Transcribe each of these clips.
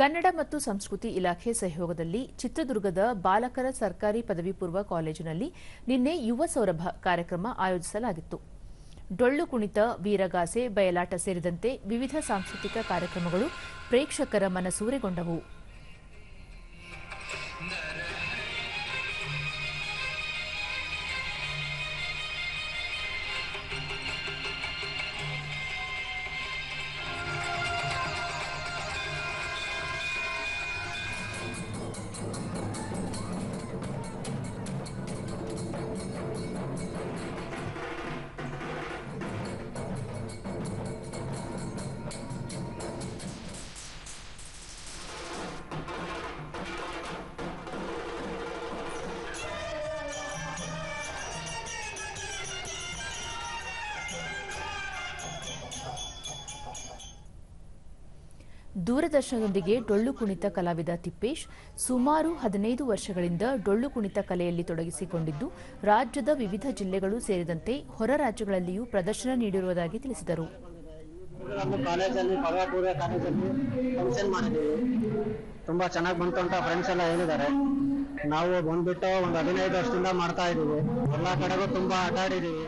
ಕನ್ನಡ ಮತ್ತು ಸಂಸ್ಕೃತಿ ಇಲಾಖೆ ಸಹಯೋಗದಲ್ಲಿ ಚಿತ್ರದುರ್ಗದ ಬಾಲಕರ ಸರ್ಕಾರಿ ಪದವಿ ಪೂರ್ವ ಕಾಲೇಜಿನಲ್ಲಿ ನಿನ್ನೆ ಯುವ ಸೌರಭ ಕಾರ್ಯಕ್ರಮ ಆಯೋಜಿಸಲಾಗಿತ್ತು. ಡೊಳ್ಳು ಕುಣಿತ, ವೀರಗಾಸೆ, ಬಯಲಾಟ ಸೇರಿದಂತೆ ವಿವಿಧ ಸಾಂಸ್ಕೃತಿಕ ಕಾರ್ಯಕ್ರಮಗಳು ಪ್ರೇಕ್ಷಕರ ಮನಸೂರೆಗೊಂಡವು. ದೂರದರ್ಶನದೊಂದಿಗೆ ಡೊಳ್ಳು ಕುಣಿತ ಕಲಾವಿದ ತಿಪ್ಪೇಶ್ ಸುಮಾರು ಹದಿನೈದು ವರ್ಷಗಳಿಂದ ಡೊಳ್ಳು ಕುಣಿತ ಕಲೆಯಲ್ಲಿ ತೊಡಗಿಸಿಕೊಂಡಿದ್ದು, ರಾಜ್ಯದ ವಿವಿಧ ಜಿಲ್ಲೆಗಳು ಸೇರಿದಂತೆ ಹೊರ ರಾಜ್ಯಗಳಲ್ಲಿಯೂ ಪ್ರದರ್ಶನ ನೀಡಿರುವುದಾಗಿ ತಿಳಿಸಿದರು. ತುಂಬಾ ಚೆನ್ನಾಗಿ ಬಂತು ಅಂತ ಫ್ರೆಂಡ್ಸ್ ಎಲ್ಲ ಹೇಳಿದ್ದಾರೆ. ನಾವು ಬಂದ್ಬಿಟ್ಟು ಒಂದು ಹದಿನೈದು ವರ್ಷದಿಂದ ಮಾಡ್ತಾ ಇದ್ದೀವಿ ಎಲ್ಲಾ ಕಡೆಗೂ ತುಂಬಾ ಆಟ ಆಡಿದ್ದೀವಿ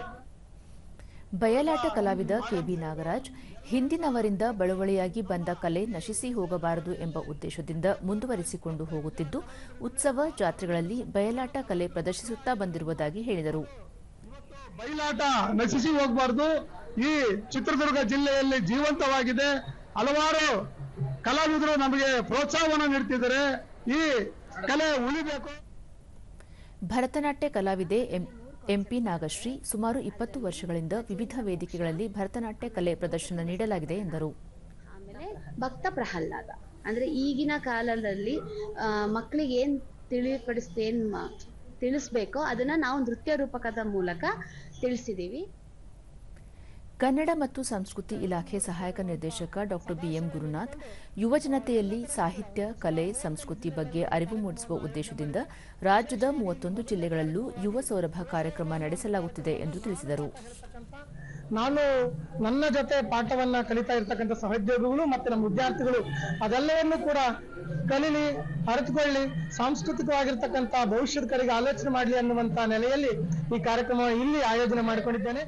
ಬಯಲಾಟ ಕಲಾವಿದ ಕೆಬಿ ನಾಗರಾಜ್ ಹಿಂದಿನವರಿಂದ ಬಳುವಳಿಯಾಗಿ ಬಂದ ಕಲೆ ನಶಿಸಿ ಹೋಗಬಾರದು ಎಂಬ ಉದ್ದೇಶದಿಂದ ಮುಂದುವರಿಸಿಕೊಂಡು ಹೋಗುತ್ತಿದ್ದು ಉತ್ಸವ ಜಾತ್ರೆಗಳಲ್ಲಿ ಬಯಲಾಟ ಕಲೆ ಪ್ರದರ್ಶಿಸುತ್ತಾ ಬಂದಿರುವುದಾಗಿ ಹೇಳಿದರು. ಬಯಲಾಟ ನಶಿಸಿ ಹೋಗಬಾರದು. ಈ ಚಿತ್ರದುರ್ಗ ಜಿಲ್ಲೆಯಲ್ಲಿ ಜೀವಂತವಾಗಿದೆ. ಹಲವಾರು ಕಲಾವಿದರು ನಮಗೆ ಪ್ರೋತ್ಸಾಹವನ್ನು ನೀಡುತ್ತಿದ್ದಾರೆ ಈ ಕಲೆ ಉಳಿಬೇಕು. ಭರತನಾಟ್ಯ ಕಲಾವಿದೆ ಎಂ- ಎಂಪಿ ನಾಗಶ್ರೀ ಸುಮಾರು ಇಪ್ಪತ್ತು ವರ್ಷಗಳಿಂದ ವಿವಿಧ ವೇದಿಕೆಗಳಲ್ಲಿ ಭರತನಾಟ್ಯ ಕಲೆ ಪ್ರದರ್ಶನ ನೀಡಲಾಗಿದೆ ಎಂದರು. ಆಮೇಲೆ ಭಕ್ತ ಪ್ರಹ್ಲಾದ. ಅಂದ್ರೆ ಈಗಿನ ಕಾಲದಲ್ಲಿ ಮಕ್ಕಳಿಗೆ ಏನ್ ತಿಳಿಪಡಿಸ್ತೇನ್ ತಿಳಿಸ್ಬೇಕೋ ಅದನ್ನ ನಾವು ನೃತ್ಯ ರೂಪಕದ ಮೂಲಕ ತಿಳಿಸಿದೀವಿ. ಕನ್ನಡ ಮತ್ತು ಸಂಸ್ಕೃತಿ ಇಲಾಖೆ ಸಹಾಯಕ ನಿರ್ದೇಶಕ ಡಾ ಬಿಎಂ ಗುರುನಾಥ್ ಯುವಜನತೆಯಲ್ಲಿ ಸಾಹಿತ್ಯ, ಕಲೆ, ಸಂಸ್ಕೃತಿ ಬಗ್ಗೆ ಅರಿವು ಮೂಡಿಸುವ ಉದ್ದೇಶದಿಂದ ರಾಜ್ಯದ ಮೂವತ್ತೊಂದು ಜಿಲ್ಲೆಗಳಲ್ಲೂ ಯುವ ಸೌರಭ ಕಾರ್ಯಕ್ರಮ ನಡೆಸಲಾಗುತ್ತಿದೆ ಎಂದು ತಿಳಿಸಿದರು. ನಾನು ನನ್ನ ಜೊತೆ ಪಾಠವನ್ನ ಕಲಿತಾ ಇರ್ತಕ್ಕಂಥ ಸಹೋದ್ಯೋಗಿಗಳು ಮತ್ತೆ ನಮ್ಮ ವಿದ್ಯಾರ್ಥಿಗಳು ಅದೆಲ್ಲವನ್ನು ಕೂಡ ಕಲೀಲಿ, ಅರಿತುಕೊಳ್ಳಿ, ಸಾಂಸ್ಕೃತಿಕವಾಗಿರ್ತಕ್ಕಂಥ ಭವಿಷ್ಯದ ಕಡೆಗೆ ಆಲೋಚನೆ ಮಾಡಲಿ ಅನ್ನುವಂತ ನೆಲೆಯಲ್ಲಿ ಈ ಕಾರ್ಯಕ್ರಮ ಇಲ್ಲಿ ಆಯೋಜನೆ ಮಾಡಿಕೊಂಡಿದ್ದೇನೆ.